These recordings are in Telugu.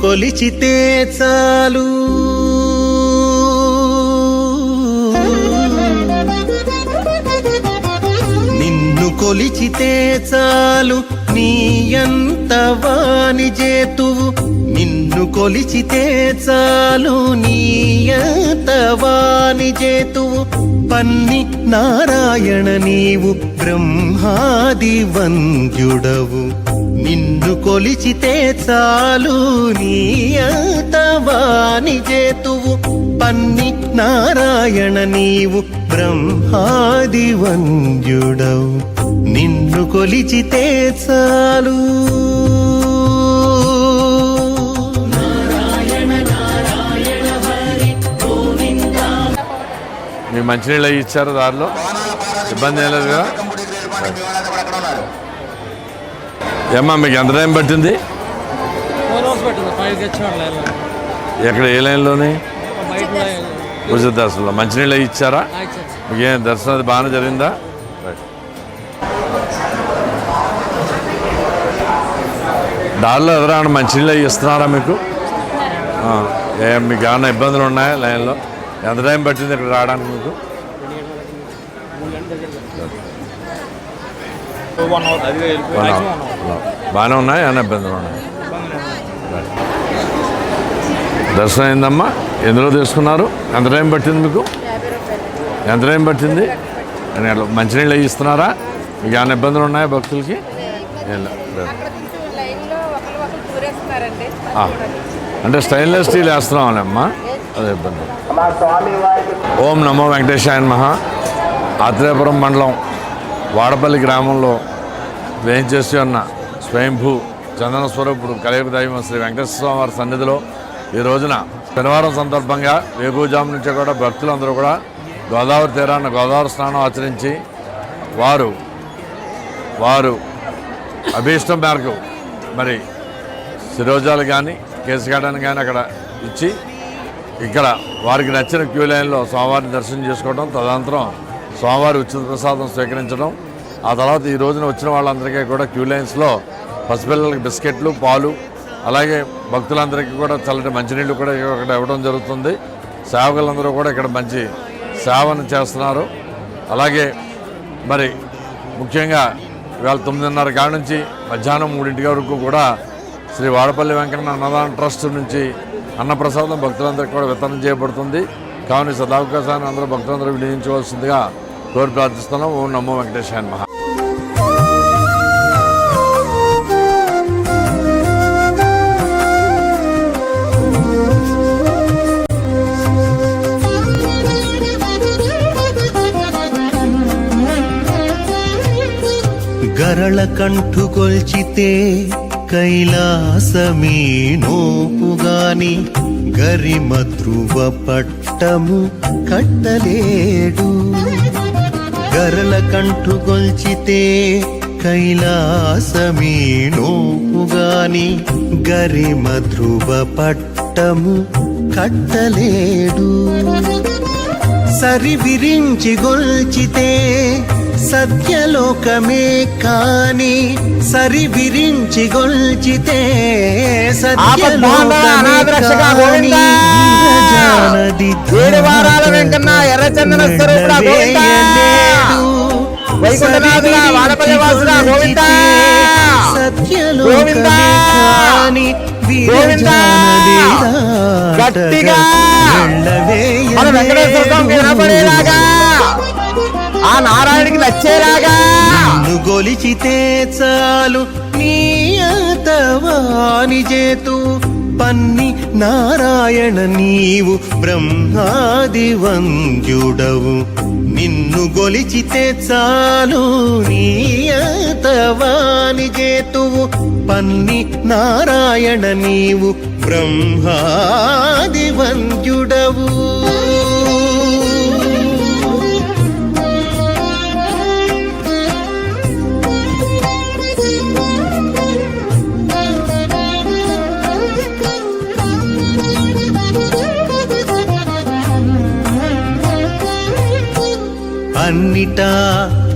కొలిచితే చాలు. నిన్ను కొలిచితే చాలు. నీ ఎంత వాణి చేతువు నిన్ను కొలిచితే చాలు నీయతవాని చేతువు. పన్ని నారాయణ నీవు బ్రహ్మాది వంద్యుడవు. నిన్ను కొలిచితే చాలు నీయతవాని చేతువు. పన్ని నారాయణ నీవు బ్రహ్మాది వంద్యుడవు. నిన్ను కొలిచితే చాలు. మీ మంచినీళ్ళు అవి ఇచ్చారు దారిలో. ఇబ్బంది ఏం లేదు కదా. ఏమ్మా మీకు ఎంత టైం పట్టింది. ఎక్కడ ఏ లైన్లోని? ఉచిత దర్శనంలో మంచినీళ్ళు అవి ఇచ్చారా? మీకు ఏం దర్శనం అది బాగానే జరిగిందా. దారిలో ఎదురా మంచినీళ్ళు అవి ఇస్తున్నారా మీకు? మీకు ఏమైనా ఇబ్బందులు ఉన్నాయా లైన్లో? ఎంత టైం పట్టింది ఇక్కడ రావడానికి మీకు? వన్ అవర్ అది వన్ అవర్. బాగానే ఉన్నాయి? ఏమైనా ఇబ్బందులు ఉన్నాయి. దర్శనం అయిందమ్మా. ఎందులో తీసుకున్నారు? ఎంత టైం పట్టింది మీకు? ఎంత టైం పట్టింది? మంచినీళ్ళు అవి ఇస్తున్నారా? మీకు ఏమైనా ఇబ్బందులు ఉన్నాయా భక్తులకి? అంటే స్టెయిన్లెస్ స్టీల్ వేస్తున్నాం అమ్మా. అదే ఇబ్బంది. ఓం నమో వెంకటేశాయన్ మహా ఆత్రేయపురం మండలం వాడపల్లి గ్రామంలో వేయించేసి ఉన్న స్వయంభూ చందన స్వరూపుడు కలియుగ దైవం శ్రీ వెంకటేశ్వర స్వామి వారి సన్నిధిలో ఈ రోజున శనివారం సందర్భంగా వేకుజాము నుంచి కూడా భక్తులందరూ కూడా గోదావరి తీరాన గోదావరి స్నానం ఆచరించి వారు వారు అభీష్టం మేరకు మరి శిరోజాలు కానీ కేసుగాడని కానీ అక్కడ ఇచ్చి ఇక్కడ వారికి నచ్చిన క్యూ లైన్లో స్వామివారిని దర్శనం చేసుకోవడం తదనంతరం స్వామివారి ఉచిత ప్రసాదం స్వీకరించడం ఆ తర్వాత ఈ రోజున వచ్చిన వాళ్ళందరికీ కూడా క్యూ లైన్స్లో పసిపిల్లలకి బిస్కెట్లు పాలు అలాగే భక్తులందరికీ కూడా చల్లటి మంచినీళ్ళు కూడా ఇక్కడ ఇవ్వడం జరుగుతుంది. సేవకులందరూ కూడా ఇక్కడ మంచి సేవను చేస్తున్నారు. అలాగే మరి ముఖ్యంగా ఇవాళ తొమ్మిదిన్నర కాడ నుంచి మధ్యాహ్నం మూడింటి వరకు కూడా శ్రీ వాడపల్లి వెంకన్న అన్నదాన ట్రస్ట్ నుంచి అన్నప్రసాదం భక్తులందరికీ కూడా వితరణ చేయబడుతుంది. కావున సదావకాశాన్ని అందరూ భక్తులందరూ వినియోగించవలసిందిగా కోరి ప్రార్థిస్తున్నాం. ఓం నమో వెంకటేశాయన్ మహా గరళ కంఠు కొల్చితే కైలాసమీ నోపుగాని గరిమ ధ్రువ పట్టము కట్టలేడు. గరల కంటు కొల్చితే కైలాసమీ నోపుగాని గరిమ ధ్రువ పట్టము కట్టలేడు. సరి విరించి గొల్చితే సత్యలోకమే కాని సరి విరించి గొల్చితే. ఏడు వారాల వెంకన్న ఎర్రచందన స్వరూపుడా. వైకుంఠనాథుడా, వాడపల్లి వాసుడా గోవింద. గోవింద. గోవింద. గట్టిగా మన వెంకటేశ్వర స్వామికి వినపడేలాగా ఆ నారాయణకి నచ్చేలాగా. నిన్ను గొలిచితే చాలు నీ అతవాని చేతు. పన్ని నారాయణ నీవు బ్రహ్మాది వంద్యుడవు. నిన్ను గొలిచితే చాలు నీ అతవాని చేతువు పన్ని నారాయణ నీవు బ్రహ్మాది వంద్యుడవు. అన్నిటా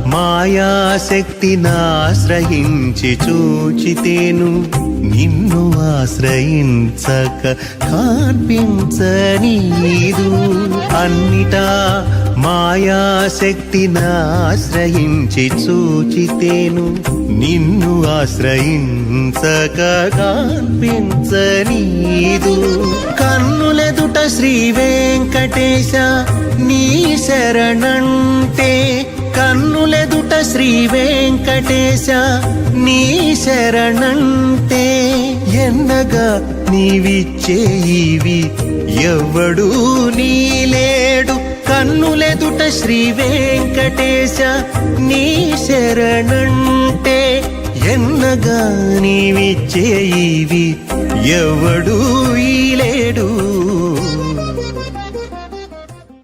మాయాశక్తినాశ్రయించి చూచితేను. నిన్ను ఆశ్రయించక కాన్పించనీదు అన్నిటా మాయాశక్తినాశ్రయించి చూచితేను నిన్ను ఆశ్రయించక కాన్పించనీదు కన్నులెదుట శ్రీ వెంకటేశ నీ శరణంటే కన్నులెదుట శ్రీ వెంకటేశ నీ శరణంటే ఎన్నగా నీవిచ్చేయివి ఎవడూ నీలేడు. కన్నులెదుట శ్రీ వెంకటేశ నీ శరణంటే ఎన్నగా నీవిచ్చేయివి ఎవడూ లేడు.